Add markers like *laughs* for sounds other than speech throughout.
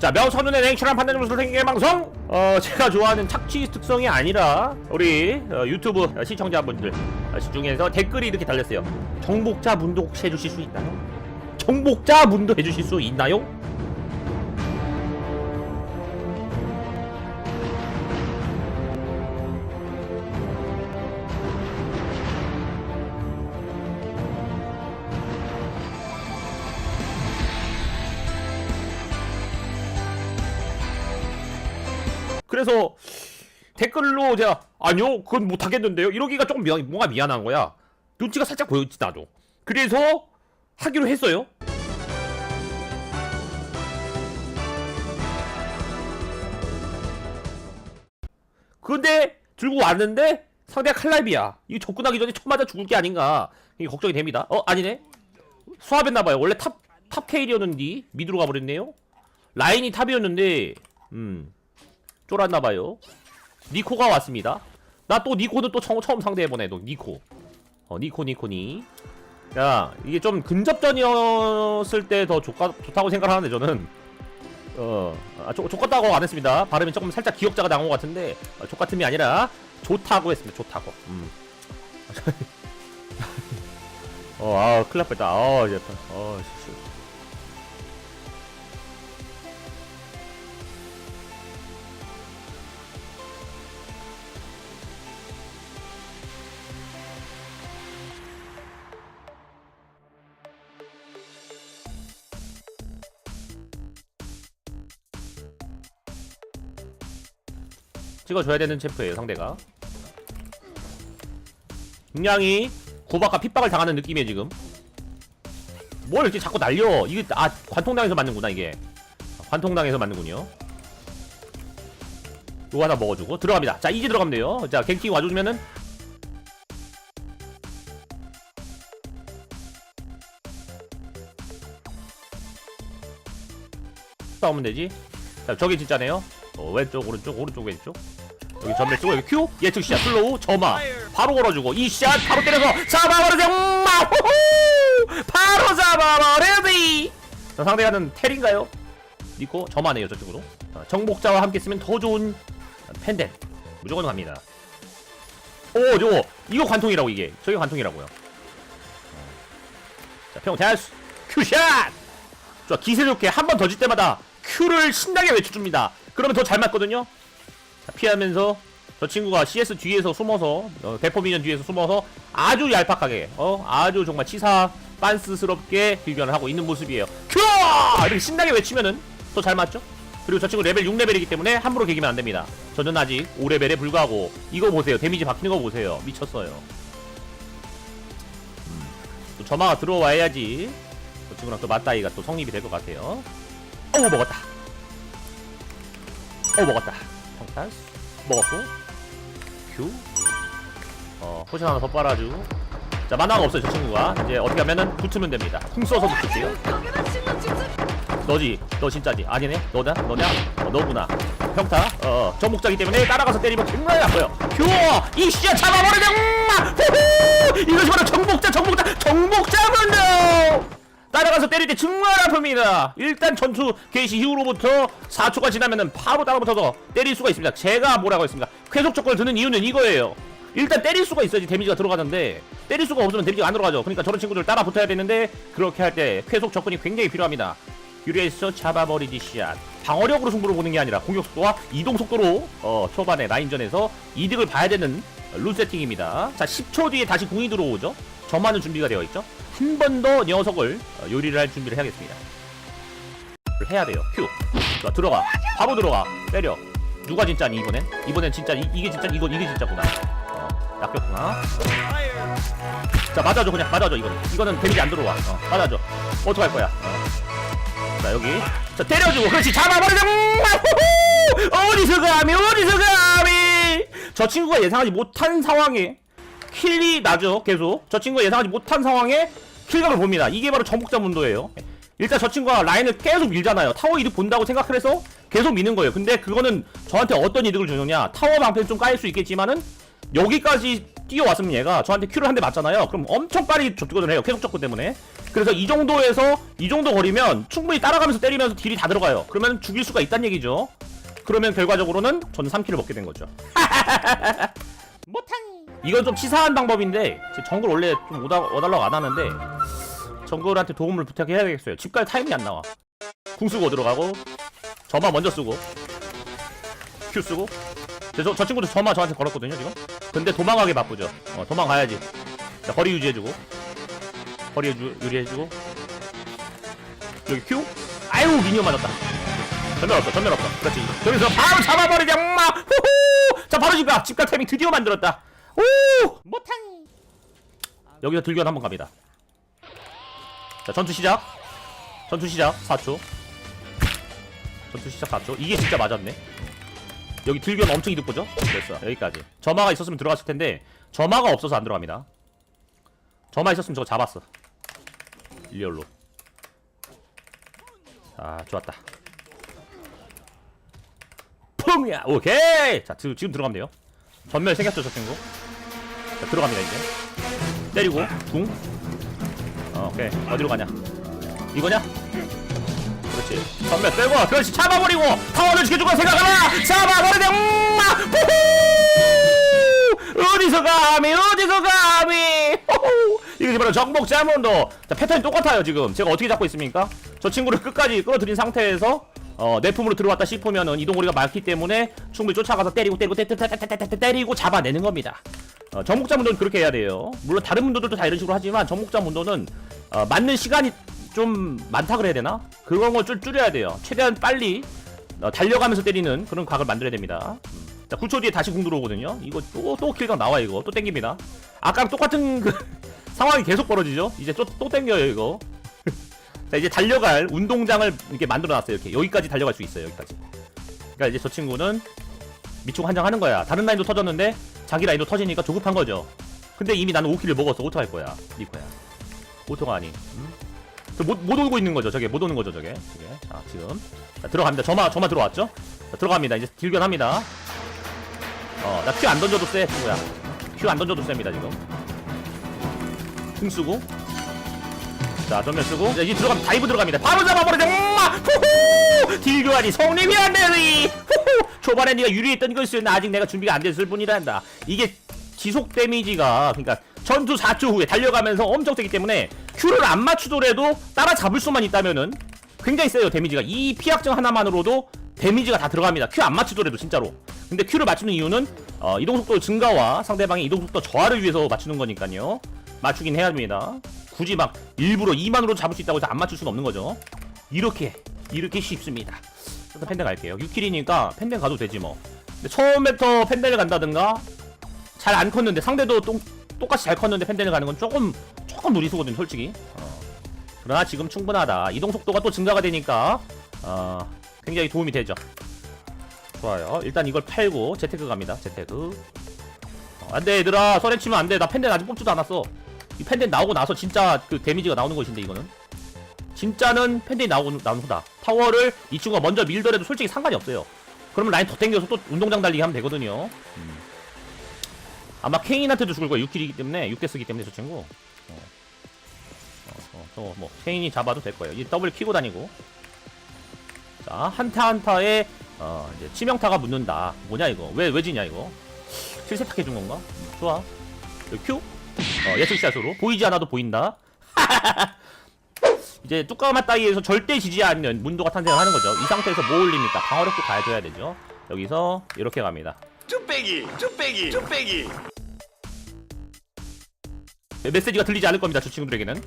자 명선운의 냉철한 판단 점수를 생기게 방송 어 제가 좋아하는 착취 특성이 아니라 우리 어, 유튜브 시청자분들 어, 중에서 댓글이 이렇게 달렸어요 정복자 문도 혹시 해주실 수 있나요? 정복자 문도 해주실 수 있나요? 그래서 댓글로 제가 아니요 그건 못하겠는데요. 이러기가 조금 미안, 뭔가 미안한 거야. 눈치가 살짝 보였지 나도. 그래서 하기로 했어요. 근데 들고 왔는데 상대가 칼날비야. 이거 접근하기 전에 쳐 맞아 죽을 게 아닌가. 이게 걱정이 됩니다. 어 아니네. 수합했나봐요. 원래 탑, 탑 케일이었는데 미드로 가버렸네요. 라인이 탑이었는데 음 쫄았나봐요. 니코가 왔습니다. 나 또 니코는 또 처음, 상대해보네, 너 니코. 어, 니코, 니코니. 야, 이게 좀 근접전이었을 때 더 좋다고 생각하는데, 저는. 어, 아, 좋, 좋겠다고 안 했습니다. 발음이 조금 살짝 기억자가 나온 것 같은데, 어, 좋같음이 아니라, 좋다고 했습니다, 좋다고. 음. *laughs* 어, 아, 큰일 날 뻔했다. 어, 이제, 어, 씨. 찍어줘야 되는 챔프예요 상대가. 굉장히 구박과 핍박을 당하는 느낌이에요 지금. 뭘 이렇게 자꾸 날려? 이게 아 관통당에서 맞는구나 이게. 관통당에서 맞는군요. 요거 하나 먹어주고. 들어갑니다. 자 이제 들어가면 돼요. 자 갱킹 와주면은. 싸우면 되지? 자 저게 진짜네요. 어, 왼쪽 오른쪽 오른쪽 왼쪽 여기 전멸 쓰고 여기 큐 예측 시야 슬로우 점화. 바로 걸어주고 이샷 바로 때려서 잡아버리자 엄마 호호! 바로 잡아버리지! 자 상대가는 텔인가요? 니코 점화네요 저쪽으로. 자, 정복자와 함께 쓰면 더 좋은 펜덴. 무조건 갑니다. 오 저거 이거 관통이라고 이게. 저게 관통이라고요. 자 평타스 큐샷! 좋아 기세 좋게 한 번 더 질 때마다 큐를 신나게 외쳐줍니다. 그러면 더 잘 맞거든요 자, 피하면서 저 친구가 CS 뒤에서 숨어서 어, 대포 미년 뒤에서 숨어서 아주 얄팍하게 어 아주 정말 치사 빤스스럽게 빌변을 하고 있는 모습이에요. 큐! 이렇게 신나게 외치면은 더잘 맞죠? 그리고 저 친구 레벨 6레벨이기 때문에 함부로 개기면 안 됩니다. 저는 아직 5레벨에 불과하고 이거 보세요. 데미지 바뀌는 거 보세요. 미쳤어요. 음, 또 점화가 들어와야지 저 친구랑 또 맞다이가 또 성립이 될 것 같아요. 어우 먹었다. 어 먹었다 평타스 먹었고 큐. 어, 포션 하나 더 빨아주고 자 만화가 없어요 저 친구가. 이제 어떻게 하면은 붙으면 됩니다. 궁 써서 붙을게요. 너지 너 진짜지? 아니네? 너다 너냐? 어, 너구나. 평타. 어 정목자기 때문에 따라가서 때리면 굉장히 아파요 큐! 이씨야 잡아버리자 음, 후후! 이것이 바로 정복자 정복자 정복자문요 따라가서 때릴 때 정말 아픕니다. 일단 전투 개시 이후로부터 4초가 지나면은 바로 따라붙어서 때릴 수가 있습니다. 제가 뭐라고 했습니까? 쾌속 조건을 드는 이유는 이거예요. 일단 때릴 수가 있어야지 데미지가 들어가는데 때릴 수가 없으면 데미지가 안 들어가죠. 그러니까 저런 친구들 따라 붙어야 되는데 그렇게 할 때 쾌속 접근이 굉장히 필요합니다. 유리에서 잡아버리지 샷. 방어력으로 승부를 보는 게 아니라 공격 속도와 이동 속도로 어, 초반에 라인전에서 이득을 봐야 되는 룰 세팅입니다. 자, 10초 뒤에 다시 궁이 들어오죠. 저만은 준비가 되어 있죠. 한 번 더 녀석을 어, 요리를 할 준비를 해야겠습니다. 해야 돼요. 큐. 자, 들어가. 바로 들어가. 때려. 누가 진짜니 이번엔? 이번엔 진짜 이, 이게 진짜 이거 이게 진짜구나. 어, 낚였구나. 자, 맞아줘 그냥 맞아줘 이거는. 이거는 데미지 안 들어와. 어, 맞아줘. 어떡할 거야? 어. 자, 여기. 자, 때려주고 그렇지. 잡아버리자. 후후! 어디서 감히 어디서 감히? 저 친구가 예상하지 못한 상황에 킬이 나죠 계속 저 친구가 예상하지 못한 상황에 킬각을 봅니다 이게 바로 정복자 문도예요 일단 저 친구가 라인을 계속 밀잖아요 타워 이득 본다고 생각을 해서 계속 미는 거예요 근데 그거는 저한테 어떤 이득을 주느냐 타워 방패는 좀 까일 수 있겠지만은 여기까지 뛰어왔으면 얘가 저한테 큐를 한 대 맞잖아요. 그럼 엄청 빨리 접근을 해요. 계속 접근 때문에. 그래서 이 정도에서 이 정도 거리면 충분히 따라가면서 때리면서 딜이 다 들어가요. 그러면 죽일 수가 있다는 얘기죠. 그러면 결과적으로는 저는 3킬을 먹게 된 거죠. *laughs* 이건 좀 치사한 방법인데 제 정글 원래 좀 오다 와달라고 안 하는데 정글한테 도움을 부탁해야겠어요. 집갈 타임이 안 나와. 궁 쓰고 들어가고? 저마 먼저 쓰고 큐 쓰고. 저, 저 친구도 저마 저한테 걸었거든요 지금. 근데 도망가기 바쁘죠. 어, 도망가야지. 자, 거리 유지해주고. 거리 유지, 유지해주고. 여기 큐 아유 미니언 맞았다. 전멸 없어 전멸 없어. 그렇지. 여기서 바로 잡아버리자 엄마! 후후 자 바로 집가. 집가 타이밍 드디어 만들었다 오! 못한. 여기서 들견 한번 갑니다. 자 전투 시작. 전투 시작. 4초. 전투 시작 4초. 이게 진짜 맞았네. 여기 들견 엄청 이득 보죠? 됐어. 여기까지. 점화가 있었으면 들어갔을 텐데 점화가 없어서 안 들어갑니다. 점화 있었으면 저거 잡았어. 일렬로. 자 좋았다. 펑이야. 오케이! 자 지금, 지금 들어가면 돼요. 전멸 생겼죠 저 친구 자 들어갑니다 이제. 때리고 궁 어, 오케이. 어디로 가냐? 이거냐? 그렇지. 전멸 빼고! 그렇지. 잡아버리고! 타워를 지켜주고 생각하라! 잡아버리자 음마! 후후 어디서 감히 어디서 감히! 호호. 이것이 바로 정복 자 문도. 자 패턴이 똑같아요 지금. 제가 어떻게 잡고 있습니까? 저 친구를 끝까지 끌어들인 상태에서 어, 내품으로 들어왔다 싶으면은 이동거리가 많기 때문에 충분히 쫓아가서 때리고 때리고 때리고 잡아내는 겁니다 어, 정복자 문도는 그렇게 해야 돼요 물론 다른 문도들도 다 이런 식으로 하지만 정복자 문도는 어, 맞는 시간이 좀 많다 그래야 되나? 그런 걸 줄, 줄여야 돼요. 최대한 빨리 어, 달려가면서 때리는 그런 각을 만들어야 됩니다. 음. 자, 9초 뒤에 다시 궁 들어오거든요. 이거 또, 또 킬각 나와, 이거. 또 땡깁니다. 아까랑 똑같은 그 *laughs* 상황이 계속 벌어지죠? 이제 또, 또 땡겨요, 이거. 자, 이제 달려갈 운동장을 이렇게 만들어 놨어요. 이렇게. 여기까지 달려갈 수 있어요, 여기까지. 그러니까 이제 저 친구는 미축 한장 하는 거야. 다른 라인도 터졌는데 자기 라인도 터지니까 조급한 거죠. 근데 이미 나는 5킬을 먹었어. 오토 할 거야. 니코야. 오토가 아니. 음? 저 못, 못 오고 있는 거죠, 저게. 못 오는 거죠, 저게. 저게. 자, 지금. 자, 들어갑니다. 저마, 저마 들어왔죠? 자, 들어갑니다. 이제 딜견합니다. 어, 나 큐 안 던져도 세, 친구야. 큐 안 던져도 셉니다, 지금. 궁 쓰고. 자, 전면 쓰고. 자, 이제 들어가면 다이브 들어갑니다. 바로 잡아버리자! 엄마! 후후! 딜 교환이 성립이 안 되니! 후후! 초반에 네가 유리했던 것은 아직 내가 준비가 안 됐을 뿐이란다. 이게 지속 데미지가, 그러니까 전투 4초 후에 달려가면서 엄청 세기 때문에 큐를 안 맞추더라도 따라잡을 수만 있다면은 굉장히 세요 데미지가 이 피약증 하나만으로도 데미지가 다 들어갑니다 큐 안 맞추더라도 진짜로 근데 큐를 맞추는 이유는 어, 이동속도 증가와 상대방의 이동속도 저하를 위해서 맞추는 거니까요 맞추긴 해야 됩니다 굳이 막 일부러 2만으로 잡을 수 있다고 해서 안 맞출 수는 없는 거죠. 이렇게 이렇게 쉽습니다. 일단 펜데 갈게요. 6킬이니까 펜데 가도 되지 뭐. 근데 처음부터 펜데를 간다든가 잘 안 컸는데 상대도 똥, 똑같이 잘 컸는데 펜데를 가는 건 조금 조금 무리수거든 솔직히. 어. 그러나 지금 충분하다. 이동 속도가 또 증가가 되니까 어, 굉장히 도움이 되죠. 좋아요. 일단 이걸 팔고 재테크 갑니다. 재테크. 어, 안돼 얘들아. 설에 치면 안돼. 나 펜덴 아직 뽑지도 않았어 이 펜덴 나오고 나서 진짜 그 데미지가 나오는 것인데 이거는. 진짜는 펜덴이 나오고 나오는 후다. 타워를 이 친구가 먼저 밀더라도 솔직히 상관이 없어요. 그러면 라인 더 땡겨서 또 운동장 달리기 하면 되거든요. 음. 아마 케인한테도 죽을 거야 6킬이기 때문에 6대 쓰기 때문에 저 친구. 어. 어, 어, 저거 뭐 케인이 잡아도 될 거예요. 이 더블 키고 다니고. 자 한타 한타에 어 이제 치명타가 묻는다. 뭐냐 이거. 왜 왜 지냐 이거. 실세탁 해준 건가? 음, 좋아. 큐 어, 예측샷으로 보이지 않아도 보인다 *laughs* 이제 뚜까마 따위에서 절대 지지 않는 문도가 탄생을 하는 거죠 이 상태에서 뭐 올립니까 방어력도 가해줘야 되죠 여기서 이렇게 갑니다 쭈빼기 쭈빼기 쭈빼기 메시지가 들리지 않을 겁니다. 저 친구들에게는.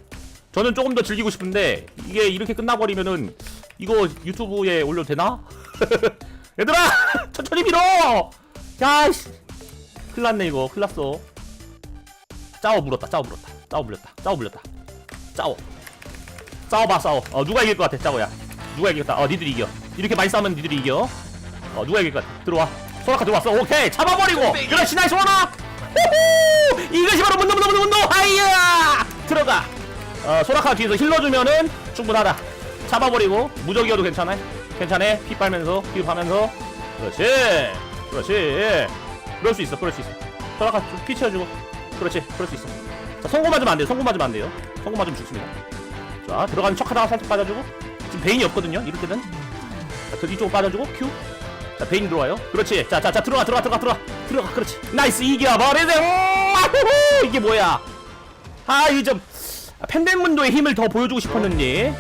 저는 조금 더 즐기고 싶은데 이게 이렇게 끝나버리면은 이거 유튜브에 올려도 되나? *laughs* 얘들아 *laughs* 천천히 밀어. 야이씨 큰일 났네 이거 큰일 났어. 짜오 물었다 짜오 물었다 짜오 물렸다 짜오 물렸다. 짜오 싸워봐 싸워. 어 누가 이길 것 같아 짜오야? 누가 이기겠다 어 니들이 이겨. 이렇게 많이 싸우면 니들이 이겨. 어 누가 이길 것 같아? 들어와. 소라카 들어왔어. 오케이 잡아버리고. 그렇지 나이스 원아 호호! 이것이 바로 문도 문도 문도 문도. 하이야! 들어가. 어 소라카 뒤에서 힐러주면은 충분하다. 잡아버리고 무적이어도 괜찮아. 괜찮아. 피 빨면서 피흡하면서. 그렇지. 그렇지. 그럴 수 있어 그럴 수 있어. 소라카 좀피 채워주고 그렇지. 그럴 수 있어 자 성공 맞으면 안 돼요. 성공 맞으면 안 돼요. 성공 맞으면 죽습니다. 자 들어가는 척 하다가 살짝 빠져주고 지금 베인이 없거든요 이럴 때는. 자그 이쪽으로 빠져주고 큐자 베인 들어와요. 그렇지. 자자 자 들어가 들어가 들어가 들어가. 들어가 그렇지. 나이스. 이겨버리세 음, 이게 뭐야? 아 이게 좀 펜덴문도의 힘을 더 보여주고 싶었는지